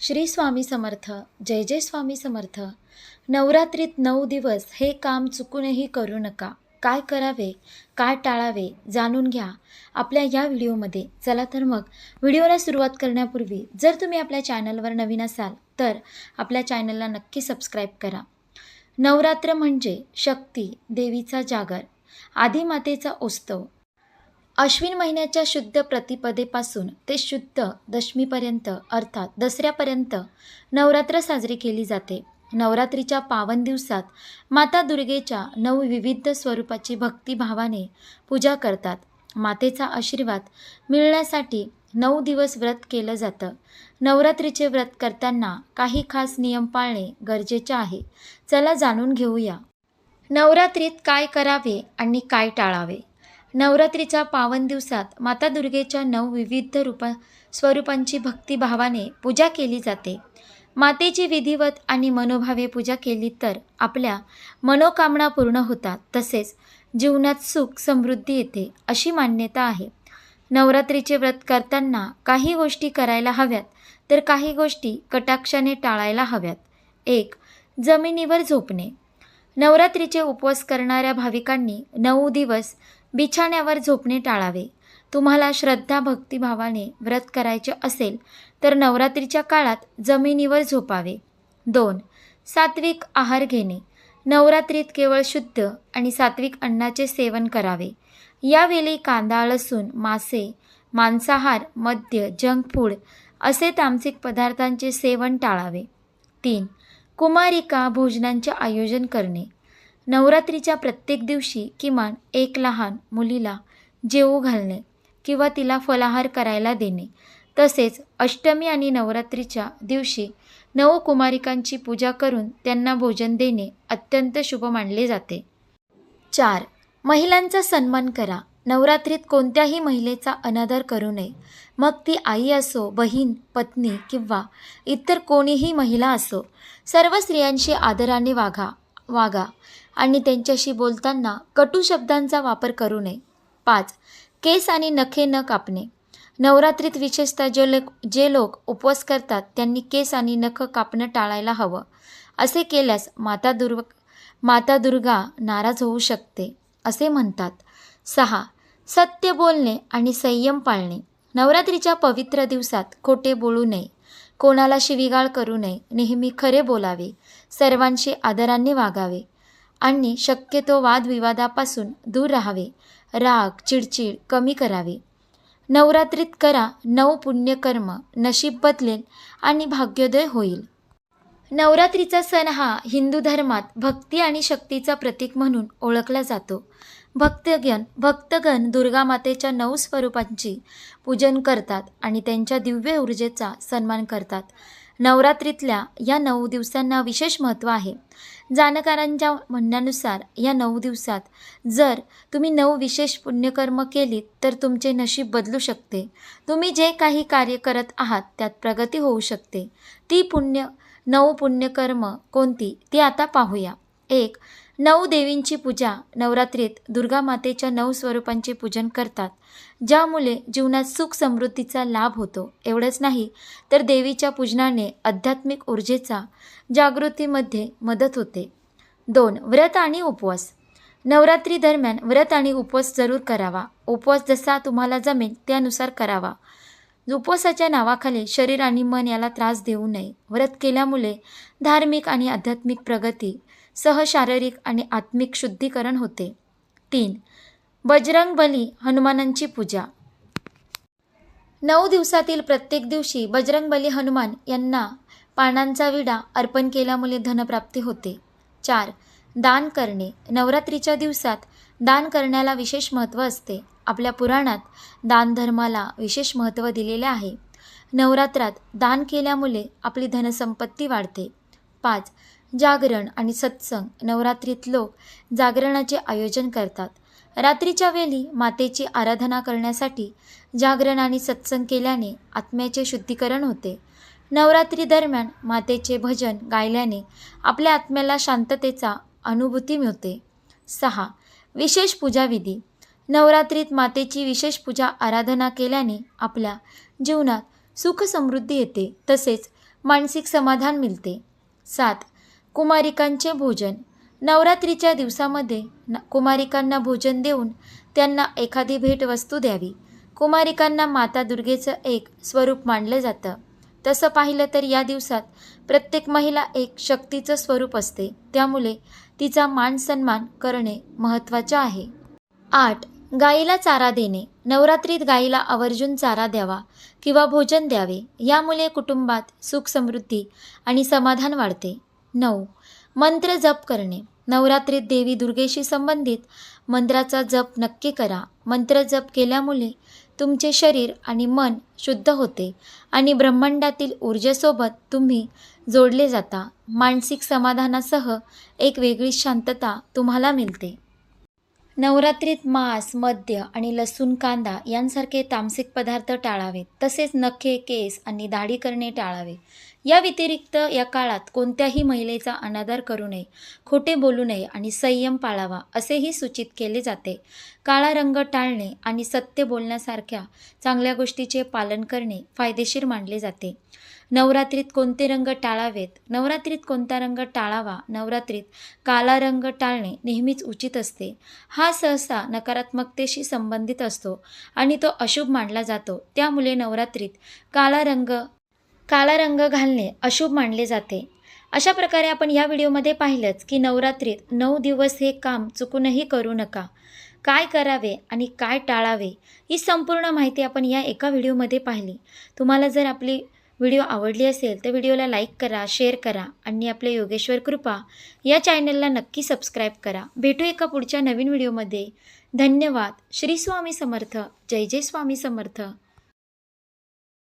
श्री स्वामी समर्थ जय जय स्वामी समर्थ. नवरात्रीत नऊ दिवस हे काम चुकूनही करू नका. काय करावे काय टाळावे जाणून घ्या आपल्या या व्हिडिओमध्ये. चला तर मग व्हिडिओला सुरुवात करण्यापूर्वी जर तुम्ही आपल्या चॅनलवर नवीन असाल तर आपल्या चॅनलला नक्की सबस्क्राईब करा. नवरात्र म्हणजे शक्ती देवीचा जागर आदिमातेचा उत्सव अश्विन महिन्याच्या शुद्ध प्रतिपदेपासून ते शुद्ध दशमीपर्यंत अर्थात दसऱ्यापर्यंत नवरात्र साजरी केली जाते. नवरात्रीच्या पावन दिवसात माता दुर्गेच्या नऊ विविध स्वरूपाची भक्तिभावाने पूजा करतात. मातेचा आशीर्वाद मिळण्यासाठी नऊ दिवस व्रत केलं जातं. नवरात्रीचे व्रत करताना काही खास नियम पाळणे गरजेचे आहे. चला जाणून घेऊया. नवरात्रीत काय करावे आणि काय टाळावे? नवरात्रीच्या पावन दिवसात माता दुर्गेच्या नऊ विविध रूपा स्वरूपांची भक्तिभावाने पूजा केली जाते. मातेची विधिवत आणि मनोभावे पूजा केली तर आपल्या मनोकामना पूर्ण होतात तसेच जीवनात सुख समृद्धी येते अशी मान्यता आहे. नवरात्रीचे व्रत करताना काही गोष्टी करायला हव्यात तर काही गोष्टी कटाक्षाने टाळायला हव्यात. एक जमिनीवर झोपणे. नवरात्रीचे उपवास करणाऱ्या भाविकांनी नऊ दिवस बिछाण्यावर झोपणे टाळावे. तुम्हाला श्रद्धा भक्तिभावाने व्रत करायचे असेल तर नवरात्रीच्या काळात जमिनीवर झोपावे. दोन सात्विक आहार घेणे. नवरात्रीत केवळ शुद्ध आणि सात्विक अन्नाचे सेवन करावे. यावेळी कांदा लसूण मासे मांसाहार मद्य जंक फूड असे तामसिक पदार्थांचे सेवन टाळावे. तीन कुमारिका भोजनांचे आयोजन करणे. नवरात्रीच्या प्रत्येक दिवशी किमान एक लहान मुलीला जेवू घालणे किंवा तिला फलाहार करायला देणे. तसेच अष्टमी आणि नवरात्रीच्या दिवशी नऊ कुमारिकांची पूजा करून त्यांना भोजन देणे अत्यंत शुभ मानले जाते. चार. महिलांचा सन्मान करा. नवरात्रीत कोणत्याही महिलेचा अनादर करू नये. मग ती आई असो बहीण पत्नी किंवा इतर कोणीही महिला असो सर्व स्त्रियांशी आदराने वागा. वागा. आणि त्यांच्याशी बोलताना कटू शब्दांचा वापर करू नये. पाच केस आणि नखे न कापणे. नवरात्रीत विशेषतः जे लोक जे लोक उपवास करतात त्यांनी केस आणि नख कापणं टाळायला हवं. असे केल्यास माता दुर्ग माता दुर्गा नाराज होऊ शकते असे म्हणतात. सहा सत्य बोलणे आणि संयम पाळणे. नवरात्रीच्या पवित्र दिवसात खोटे बोलू नये. कोणाला शिवीगाळ करू नये. नेहमी खरे बोलावे. सर्वांशी आदराने वागावे. आणि शक्यतो वादविवादापासून दूर राहावे. राग चिडचिड कमी करावे. नवरात्रीत करा नऊ पुण्यकर्म. नशीब बदलेल आणि भाग्योदय होईल. नवरात्रीचा सण हा हिंदू धर्मात भक्ती आणि शक्तीचा प्रतीक म्हणून ओळखला जातो. भक्तगण भक्तगण दुर्गा मातेच्या नऊ स्वरूपांची पूजन करतात आणि त्यांच्या दिव्य ऊर्जेचा सन्मान करतात. नवरात्रीतल्या या नऊ दिवसांना विशेष महत्त्व आहे. जाणकारांच्या म्हणण्यानुसार या नऊ दिवसात जर तुम्ही नऊ विशेष पुण्यकर्म केलीत तर तुमचे नशीब बदलू शकते. तुम्ही जे काही कार्य करत आहात त्यात प्रगती होऊ शकते. ती पुण्य नऊ पुण्यकर्म कोणती ती आता पाहूया. एक नऊ देवींची पूजा नवरात्रीत दुर्गा मातेच्या नऊ स्वरूपांचे पूजन करतात ज्यामुळे जीवनात सुख समृद्धीचा लाभ होतो. एवढंच नाही तर देवीच्या पूजनाने आध्यात्मिक ऊर्जेचा जागृतीमध्ये मदत होते. दोन व्रत आणि उपवास. नवरात्री दरम्यान व्रत आणि उपवास जरूर करावा. उपवास जसा तुम्हाला जमेल त्यानुसार करावा. उपवासाच्या नावाखाली शरीर आणि मन याला त्रास देऊ नये. व्रत केल्यामुळे धार्मिक आणि आध्यात्मिक प्रगती सह शारीरिक आणि आत्मिक शुद्धीकरण होते. तीन बजरंग बली हनुमानांची पूजा. नऊ दिवसातील प्रत्येक दिवशी बजरंगबली हनुमान यांना पानांचा विडा अर्पण केल्यामुळे धनप्राप्ती होते. चार दान करणे. नवरात्रीच्या दिवसात दान करण्याला विशेष महत्त्व असते. आपल्या पुराणात दानधर्माला विशेष महत्त्व दिलेले आहे. नवरात्रात दान केल्यामुळे आपली धनसंपत्ती वाढते. पाच जागरण आणि सत्संग नवरात्रीत लोक जागरणाचे आयोजन करतात. रात्रीच्या वेळी मातेची आराधना करण्यासाठी जागरण आणि सत्संग केल्याने आत्म्याचे शुद्धीकरण होते. नवरात्री दरम्यान मातेचे भजन गायल्याने आपल्या आत्म्याला शांततेचा अनुभूती मिळते. सहा. विशेष पूजाविधी. नवरात्रीत मातेची विशेष पूजा आराधना केल्याने आपल्या जीवनात सुख समृद्धी येते. तसेच मानसिक समाधान मिळते. सात. कुमारिकांचे भोजन. नवरात्रीच्या दिवसामध्ये न कुमारिकांना भोजन देऊन त्यांना एखादी भेटवस्तू द्यावी. कुमारिकांना माता दुर्गेचं एक स्वरूप मानलं जातं. तसं पाहिलं तर या दिवसात प्रत्येक महिला एक शक्तीचं स्वरूप असते. त्यामुळे तिचा मान सन्मान करणे महत्त्वाचे आहे. आठ. गाईला चारा देणे. नवरात्रीत गाईला आवर्जून चारा द्यावा किंवा भोजन द्यावे. यामुळे कुटुंबात सुख समृद्धी आणि समाधान वाढते. नऊ. मंत्र जप करणे. नवरात्रीत देवी दुर्गेशी संबंधित. मंत्राचा जप नक्की करा. मंत्र जप केल्यामुळे तुमचे शरीर आणि मन शुद्ध होते आणि ब्रह्मांडातील ऊर्जेसोबत तुम्ही जोडले जाता. मानसिक समाधानासह एक वेगळी शांतता तुम्हाला मिळते. नवरात्रीत मांस मद्य आणि लसूण कांदा यांसारखे तामसिक पदार्थ टाळावेत. तसेच नखे केस आणि दाढी करणे टाळावे. या व्यतिरिक्त या काळात कोणत्याही महिलेचा अनादर करू नये खोटे बोलू नये आणि संयम पाळावा असेही सूचित केले जाते. काळा रंग टाळणे आणि सत्य बोलण्यासारख्या चांगल्या गोष्टीचे पालन करणे फायदेशीर मानले जाते. नवरात्रीत कोणते रंग टाळावेत? नवरात्रीत कोणता रंग टाळावा? नवरात्रीत काला रंग टाळणे नेहमीच उचित असते. हा सहसा नकारात्मकतेशी संबंधित असतो आणि तो अशुभ मानला जातो. त्यामुळे नवरात्रीत काला रंग काळा रंग घालणे अशुभ मानले जाते. अशा प्रकारे आपण या व्हिडिओमध्ये पाहिलंच की नवरात्रीत नऊ दिवस हे काम चुकूनही करू नका. काय करावे आणि काय टाळावे ही संपूर्ण माहिती आपण या एका व्हिडिओमध्ये पाहिली. तुम्हाला जर आपली व्हिडिओ आवडली असेल तर व्हिडिओला लाईक करा शेअर करा आणि आपले योगेश्वर कृपा या चॅनलला नक्की सबस्क्राईब करा. भेटू एका पुढच्या नवीन व्हिडिओमध्ये. धन्यवाद. श्री स्वामी समर्थ. जय जय स्वामी समर्थ.